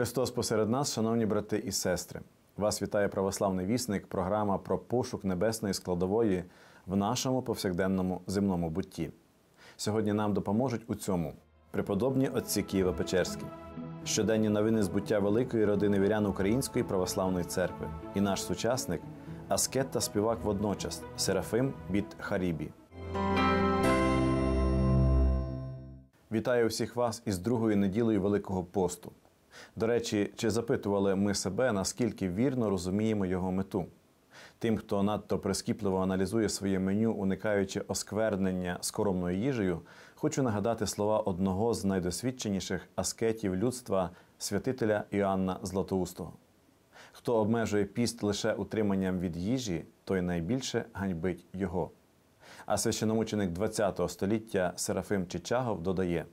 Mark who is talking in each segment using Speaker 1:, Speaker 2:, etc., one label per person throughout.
Speaker 1: Христос посеред нас, шановні брати і сестри. Вас вітає православний вісник, програма про пошук небесної складової в нашому повсякденному земному бутті. Сьогодні нам допоможуть у цьому преподобні отці Києво-Печерські, щоденні новини з буття великої родини вірян Української православної церкви і наш сучасник, аскет та співак водночас Серафим від Харібі. Вітаю всіх вас із другою неділею Великого посту. До речі, чи запитували ми себе, наскільки вірно розуміємо його мету? Тим, хто надто прискіпливо аналізує своє меню, уникаючи осквернення скоромною їжею, хочу нагадати слова одного з найдосвідченіших аскетів людства, святителя Іоанна Златоустого. Хто обмежує піст лише утриманням від їжі, той найбільше ганьбить його. А священомученик ХХ століття Серафим Чичагов додає: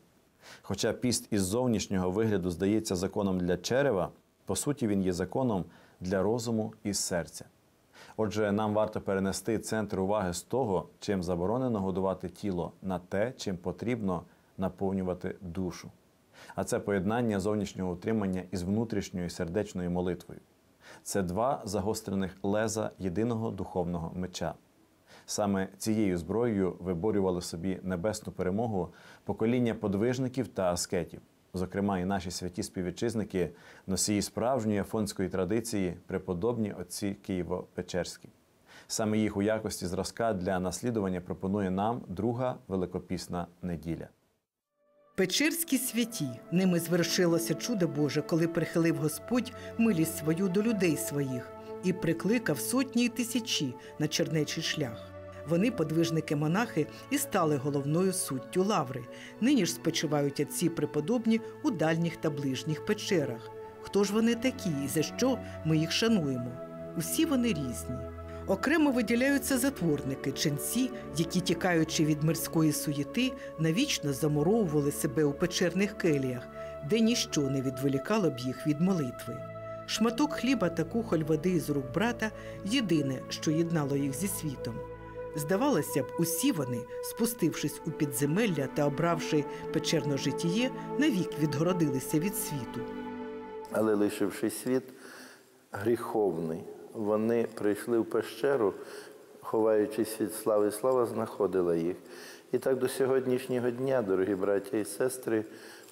Speaker 1: хоча піст із зовнішнього вигляду здається законом для черева, по суті, він є законом для розуму і серця. Отже, нам варто перенести центр уваги з того, чим заборонено годувати тіло, на те, чим потрібно наповнювати душу. А це поєднання зовнішнього утримання із внутрішньою сердечною молитвою. Це два загострених леза єдиного духовного меча. Саме цією зброєю виборювали собі небесну перемогу покоління подвижників та аскетів, зокрема і наші святі співвітчизники, носії справжньої афонської традиції, преподобні отці Києво-Печерські. Саме їх у якості зразка для наслідування пропонує нам друга великопісна неділя.
Speaker 2: Печерські святі ними звершилося чудо Боже, коли прихилив Господь милість свою до людей своїх і прикликав сотні й тисячі на чернечий шлях. Вони, подвижники монахи, і стали головною суттю лаври. Нині ж спочивають отці преподобні у дальніх та ближніх печерах. Хто ж вони такі і за що ми їх шануємо? Усі вони різні. Окремо виділяються затворники, ченці, які, тікаючи від мирської суєти, навічно замуровували себе у печерних келіях, де ніщо не відволікало б їх від молитви. Шматок хліба та кухоль води з рук брата єдине, що єднало їх зі світом. Здавалося б, усі вони, спустившись у підземелля та обравши печерне житіє, навік відгородилися від світу.
Speaker 3: Але лишивши світ гріховний, вони прийшли в пещеру, ховаючись від слави, слава знаходила їх. І так до сьогоднішнього дня, дорогі браття і сестри,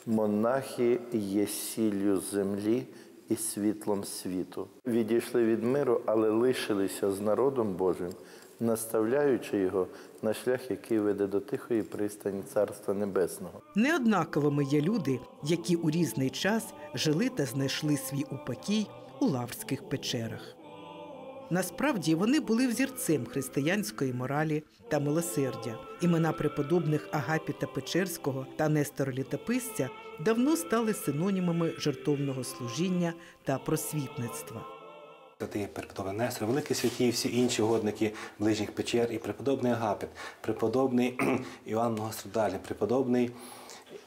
Speaker 3: монахи є сіллю землі і світлом світу. Відійшли від миру, але лишилися з народом Божим, наставляючи його на шлях, який веде до тихої пристані Царства Небесного.
Speaker 2: Неоднаковими є люди, які у різний час жили та знайшли свій упокій у лаврських печерах. Насправді вони були взірцем християнської моралі та милосердя. Імена преподобних Агапіта Печерського та Нестора Літописця давно стали синонімами жертовного служіння та просвітництва.
Speaker 4: Святий преподобний Нестор, великі святі, і всі інші угодники ближніх печер, і преподобний Агапит, преподобний Іоанн Многострадальний, преподобний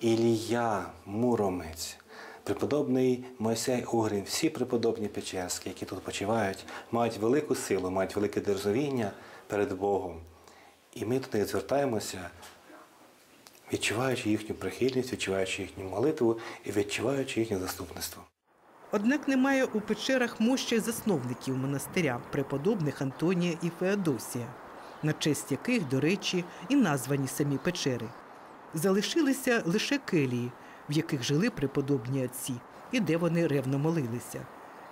Speaker 4: Ілія Муромець, преподобний Мойсей Угрин, всі преподобні Печерські, які тут почивають, мають велику силу, мають велике дерзовіння перед Богом. І ми туди звертаємося, відчуваючи їхню прихильність, відчуваючи їхню молитву і відчуваючи їхнє заступництво.
Speaker 2: Однак немає у печерах мощі засновників монастиря, преподобних Антонія і Феодосія, на честь яких, до речі, і названі самі печери. Залишилися лише келії, в яких жили преподобні отці, і де вони ревно молилися.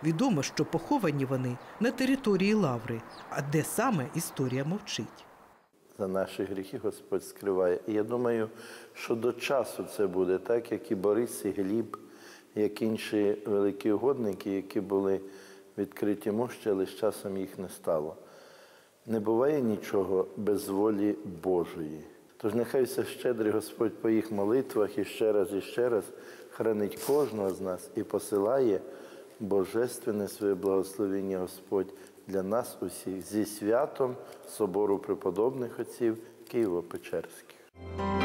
Speaker 2: Відомо, що поховані вони на території Лаври, а де саме історія мовчить.
Speaker 3: За наші гріхи Господь скриває. І я думаю, що до часу це буде так, як і Борис, і Гліб, як інші великі угодники, які були відкриті мощі, але з часом їх не стало. Не буває нічого без волі Божої. Тож нехай все щедрий Господь по їх молитвах і ще раз, і ще раз хранить кожного з нас і посилає божественне своє благословення Господь для нас усіх зі святом Собору преподобних отців Києво-Печерських.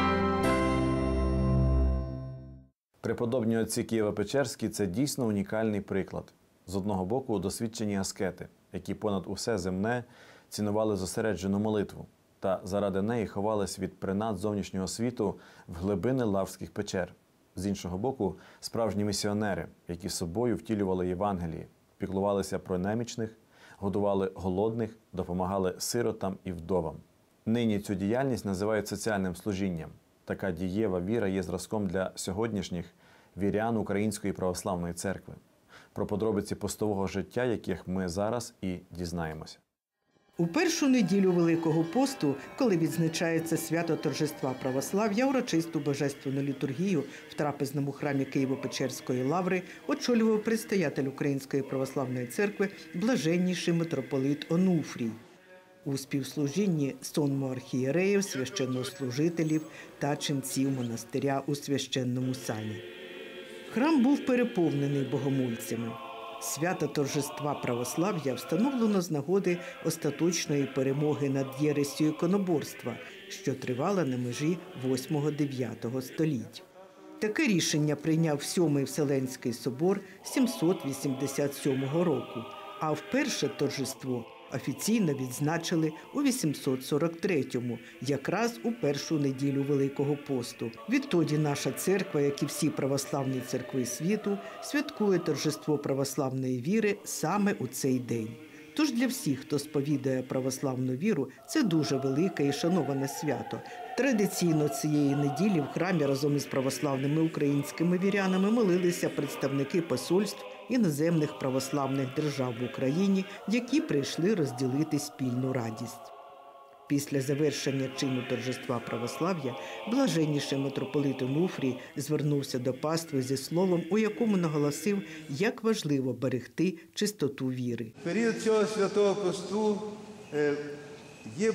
Speaker 1: Преподобні отці Києво-Печерські це дійсно унікальний приклад. З одного боку, досвідчені аскети, які понад усе земне цінували зосереджену молитву та заради неї ховались від принад зовнішнього світу в глибини лавських печер. З іншого боку, справжні місіонери, які собою втілювали Євангелії, піклувалися про немічних, годували голодних, допомагали сиротам і вдовам. Нині цю діяльність називають соціальним служінням. Така дієва віра є зразком для сьогоднішніх вірян Української православної церкви. Про подробиці постового життя, яких ми зараз і дізнаємося.
Speaker 2: У першу неділю Великого посту, коли відзначається свято торжества православ'я, урочисту божественну літургію в трапезному храмі Києво-Печерської лаври очолював предстоятель Української православної церкви блаженніший митрополит Онуфрій. У співслужінні сонму архієреїв, священнослужителів та ченців монастиря у священному сані. Храм був переповнений богомольцями. Свято торжества православ'я встановлено з нагоди остаточної перемоги над єресю іконоборства, що тривала на межі 8-9 століть. Таке рішення прийняв Сьомий Вселенський собор 787 року, а вперше торжество офіційно відзначили у 843-му, якраз у першу неділю Великого посту. Відтоді наша церква, як і всі православні церкви світу, святкує торжество православної віри саме у цей день. Тож для всіх, хто сповідує православну віру, це дуже велике і шановане свято. Традиційно цієї неділі в храмі разом із православними українськими вірянами молилися представники посольств іноземних православних держав в Україні, які прийшли розділити спільну радість. Після завершення чину торжества православ'я блаженніший митрополит Онуфрій звернувся до пастви зі словом, у якому наголосив, як важливо берегти чистоту віри.
Speaker 5: Період цього святого посту е, є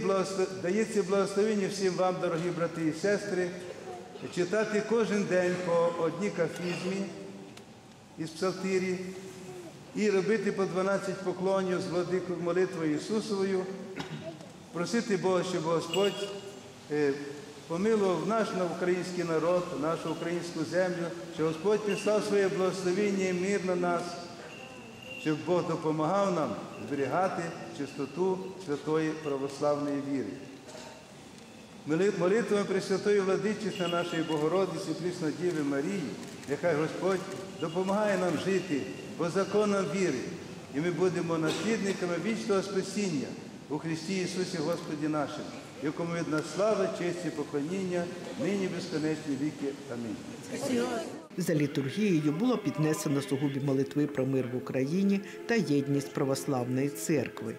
Speaker 5: дається благословення всім вам, дорогі брати і сестри, читати кожен день по одній кафізмі із псалтирі і робити по 12 поклонів з владикою молитвою Ісусовою, просити Бога, щоб Господь е, помилував наш на- український народ, нашу українську землю, щоб Господь післав своє благословення і мир на нас щоб Бог допомагав нам зберігати чистоту святої православної віри. Моли- Молитвами Пресвятої Владичиці нашої Богородиці, Прісної Діви Марії, нехай Господь допомагає нам жити по законам віри, і ми будемо наслідниками вічного спасіння у Христі Ісусі Господі нашому, якому від нас слава, честь і поклоніння, нині безконечні віки. Амінь.
Speaker 2: За літургією було піднесено сугубі молитви про мир в Україні та єдність православної церкви.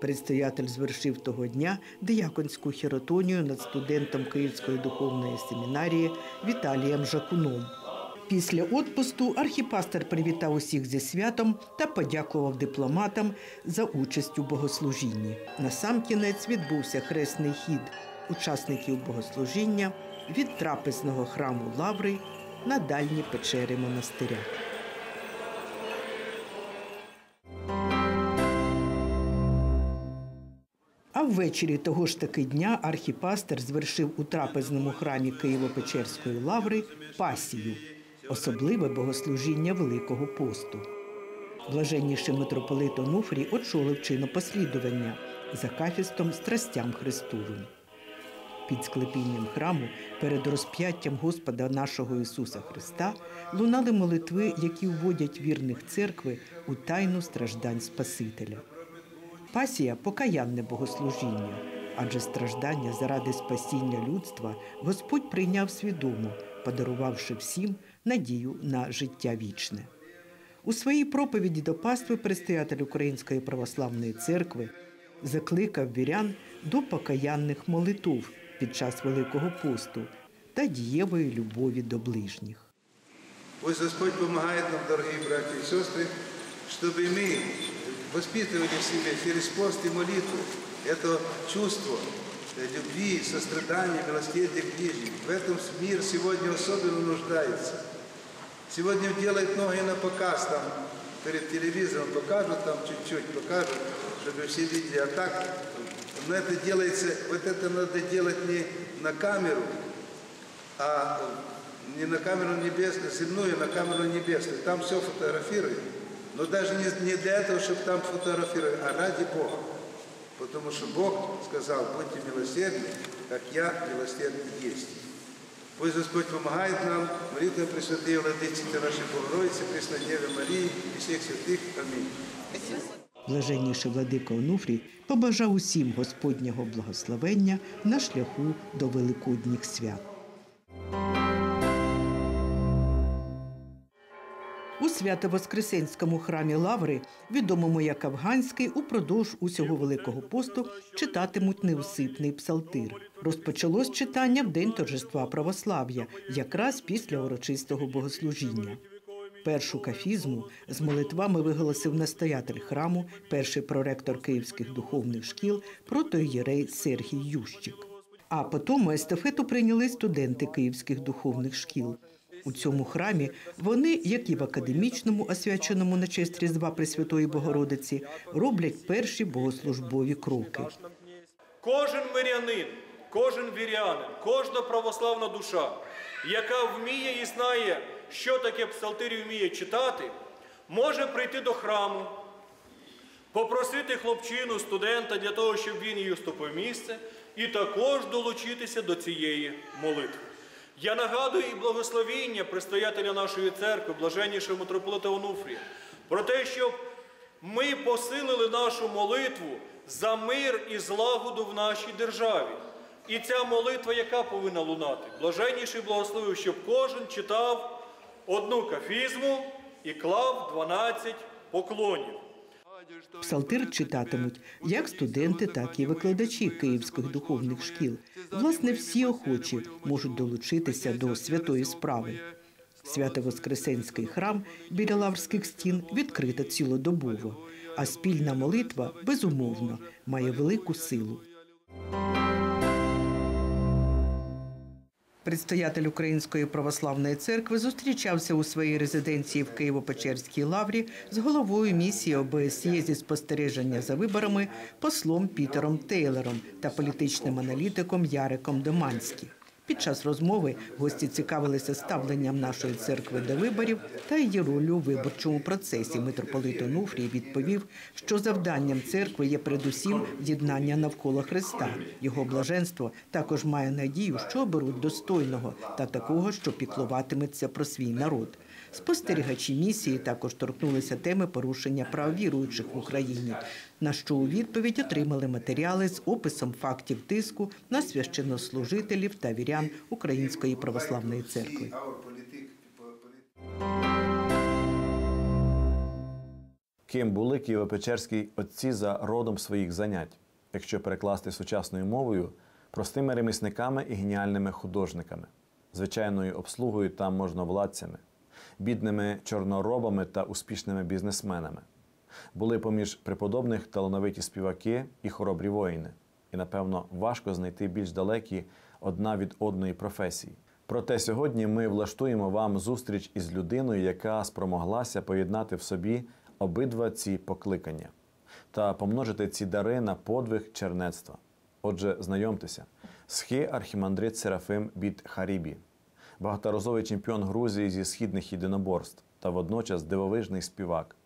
Speaker 2: Предстоятель звершив того дня дияконську хіротонію над студентом Київської духовної семінарії Віталієм Жакуном. Після отпусту архіпастер привітав усіх зі святом та подякував дипломатам за участь у богослужінні. Насамкінець відбувся хресний хід учасників богослужіння від трапезного храму Лаври на дальні печери монастиря. А ввечері того ж таки дня архіпастер звершив у трапезному храмі Києво-Печерської лаври пасію, особливе богослужіння Великого посту. Блаженніший митрополит Онуфрій очолив чинопослідування за кафістом страстям Христовим. Під склепінням храму перед розп'яттям Господа нашого Ісуса Христа лунали молитви, які вводять вірних церкви у тайну страждань Спасителя. Пасія покаянне богослужіння, адже страждання заради спасіння людства Господь прийняв свідомо, подарувавши всім надію на життя вічне. У своїй проповіді до пастви предстоятель Української православної церкви закликав вірян до покаянних молитв під час Великого посту та дієвої любові до ближніх.
Speaker 5: Пусть Господь помогает нам, дорогие братья и сестры, чтобы мы воспитывали в себе через пост и молитву это чувство э, любви, сострадания, милосердия к ближним. В этом мир сегодня особенно нуждается. Сегодня делают многие на показ, там, перед телевизором покажут, там чуть-чуть покажут, чтобы все видели. А так, но это делается, вот это надо делать не на камеру, а не на камеру небесную, земную, а на камеру небесную. Там все фотографируют. Но даже не, не для этого, чтобы там фотографировать, а ради Бога. Потому что Бог сказал, будьте милосердны, как я милосердный есть. Пусть Господь помогает нам, молитвам Пресвятої Владиці та нашій Богородиці, Пресной Деві Марії і всіх святих. Амінь.
Speaker 2: Блаженніший владика Онуфрій побажав усім Господнього благословення на шляху до Великодніх свят. У Свято-Воскресенському храмі Лаври, відомому як Афганський, упродовж усього Великого посту читатимуть неусипний псалтир. Розпочалось читання в день торжества православ'я, якраз після урочистого богослужіння. Першу кафізму з молитвами виголосив настоятель храму, перший проректор київських духовних шкіл, протоієрей Сергій Ющик. А потім естафету прийняли студенти київських духовних шкіл. У цьому храмі вони, як і в академічному, освяченому на честь Різдва Пресвятої Богородиці, роблять перші богослужбові кроки.
Speaker 6: Кожен мирянин, кожен вірянин, кожна православна душа, яка вміє і знає, що таке псалтир і вміє читати, може прийти до храму, попросити хлопчину, студента для того, щоб він їй уступив місце, і також долучитися до цієї молитви. Я нагадую і благословіння предстоятеля нашої церкви, блаженнішого митрополита Онуфрія, про те, щоб ми посилили нашу молитву за мир і злагоду в нашій державі. І ця молитва, яка повинна лунати? Блаженніший благословив, щоб кожен читав одну кафізму і клав 12 поклонів.
Speaker 2: Псалтир читатимуть як студенти, так і викладачі київських духовних шкіл. Власне, всі охочі можуть долучитися до святої справи. Свято-Воскресенський храм біля лаврських стін відкрита цілодобово, а спільна молитва безумовно має велику силу. Предстоятель Української православної церкви зустрічався у своїй резиденції в Києво-Печерській лаврі з головою місії ОБСЄ зі спостереження за виборами послом Пітером Тейлером та політичним аналітиком Яриком Доманським. Під час розмови гості цікавилися ставленням нашої церкви до виборів та її ролью у виборчому процесі. Митрополит Онуфрій відповів, що завданням церкви є передусім єднання навколо Христа. Його блаженство також має надію, що оберуть достойного та такого, що піклуватиметься про свій народ. Спостерігачі місії також торкнулися теми порушення прав віруючих в Україні, на що у відповідь отримали матеріали з описом фактів тиску на священнослужителів та вірян Української православної церкви.
Speaker 1: Ким були Києво-Печерські отці за родом своїх занять, якщо перекласти сучасною мовою, простими ремісниками і геніальними художниками, звичайною обслугою та можновладцями, бідними чорноробами та успішними бізнесменами. Були поміж преподобних талановиті співаки і хоробрі воїни. І, напевно, важко знайти більш далекі одна від одної професії. Проте сьогодні ми влаштуємо вам зустріч із людиною, яка спромоглася поєднати в собі обидва ці покликання та помножити ці дари на подвиг чернецтва. Отже, знайомтеся, схи архімандрит Серафим Біт Харібі, багаторазовий чемпіон Грузії зі східних єдиноборств та водночас дивовижний співак,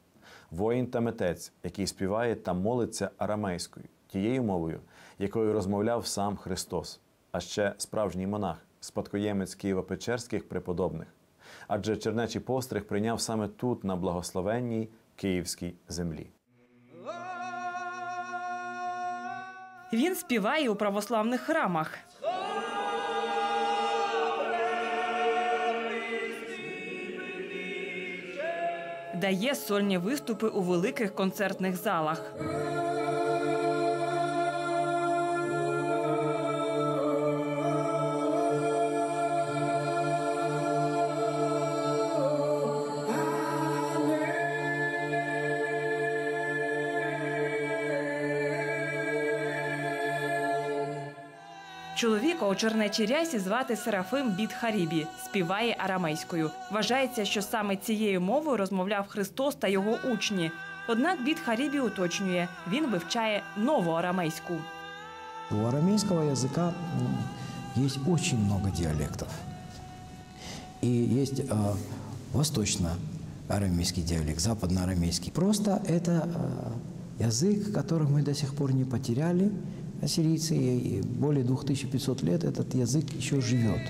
Speaker 1: воїн та митець, який співає та молиться арамейською, тією мовою, якою розмовляв сам Христос, а ще справжній монах, спадкоємець Києво-Печерських преподобних. Адже чернечий постриг прийняв саме тут, на благословенній київській землі.
Speaker 7: Він співає у православних храмах. Дає сольні виступи у великих концертних залах. Чоловіка у чернечій рясі звати Серафим Біт Харібі, співає арамейською. Вважається, що саме цією мовою розмовляв Христос та його учні. Однак Біт Харібі уточнює, він вивчає нову арамейську.
Speaker 8: У арамейского языка м, есть очень много диалектов. И есть э, восточно-арамейский диалект, западно-арамейский. Просто это э, язык, который мы до сих пор не потеряли, ассирийцы, и более 2500 лет этот язык еще живет.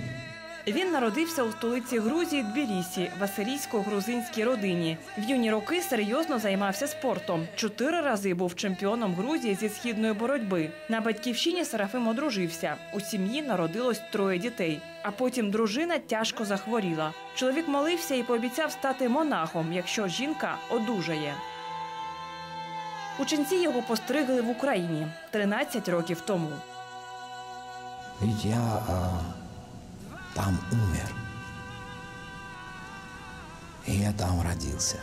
Speaker 7: Він народився у столиці Грузії Тбілісі в асирійсько-грузинській родині. В юні роки серйозно займався спортом. Чотири рази був чемпіоном Грузії зі східної боротьби. На батьківщині Серафим одружився. У сім'ї народилось троє дітей. А потім дружина тяжко захворіла. Чоловік молився і пообіцяв стати монахом, якщо жінка одужає. Ученці його постригли в Україні 13 років тому.
Speaker 8: Ведь я а, там умер. Я там родился.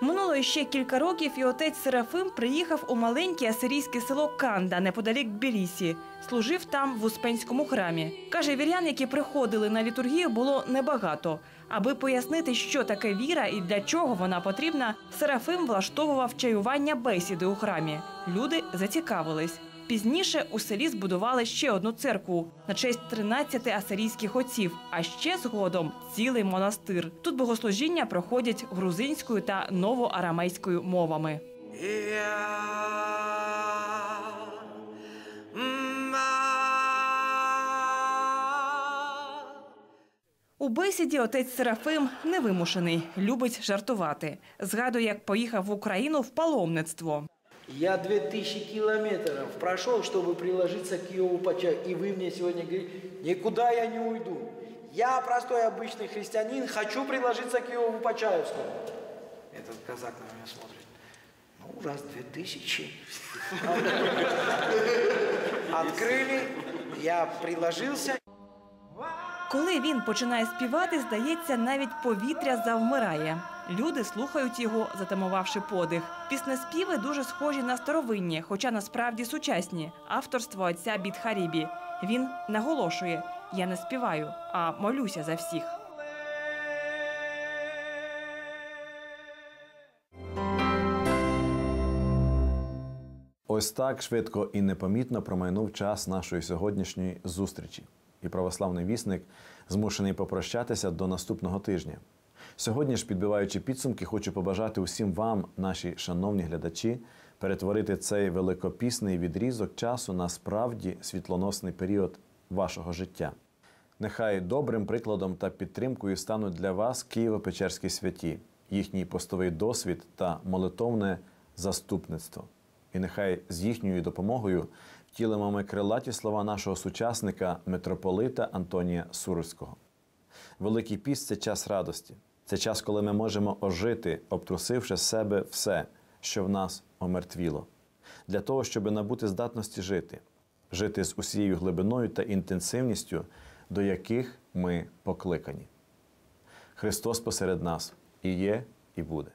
Speaker 7: Минуло ще кілька років, і отець Серафим приїхав у маленьке асирійське село Канда неподалік Тбілісі. Служив там в Успенському храмі. Каже, вірян, які приходили на літургію, було небагато. Аби пояснити, що таке віра і для чого вона потрібна, Серафим влаштовував чаювання бесіди у храмі. Люди зацікавились. Пізніше у селі збудували ще одну церкву на честь 13 асирійських отців, а ще згодом цілий монастир. Тут богослужіння проходять грузинською та новоарамейською мовами. У бесіді отець Серафим невимушений, любить жартувати. Згадує, як поїхав в Україну в паломництво.
Speaker 9: Я 2000 километров прошел, чтобы приложиться к Иову Почаю. И вы мне сегодня говорите, никуда я не уйду. Я простой обычный христианин, хочу приложиться к Иову Почаевскому. Этот казак на меня смотрит. Ну, раз 2000. Открыли, я приложился.
Speaker 7: Коли він починає співати, здається, навіть повітря завмирає. Люди слухають його, затамувавши подих. Піснеспіви дуже схожі на старовинні, хоча насправді сучасні. Авторство отця Бітхарібі. Він наголошує: я не співаю, а молюся за всіх.
Speaker 1: Ось так швидко і непомітно промайнув час нашої сьогоднішньої зустрічі. І православний вісник змушений попрощатися до наступного тижня. Сьогодні ж, підбиваючи підсумки, хочу побажати усім вам, наші шановні глядачі, перетворити цей великопісний відрізок часу на справді світлоносний період вашого життя. Нехай добрим прикладом та підтримкою стануть для вас Києво-Печерські святі, їхній постовий досвід та молитовне заступництво. І нехай з їхньою допомогою втілимо ми крилаті слова нашого сучасника митрополита Антонія Сурського. Великий піст це час радості. Це час, коли ми можемо ожити, обтрусивши з себе все, що в нас омертвіло, для того, щоб набути здатності жити, жити з усією глибиною та інтенсивністю, до яких ми покликані. Христос посеред нас і є, і буде.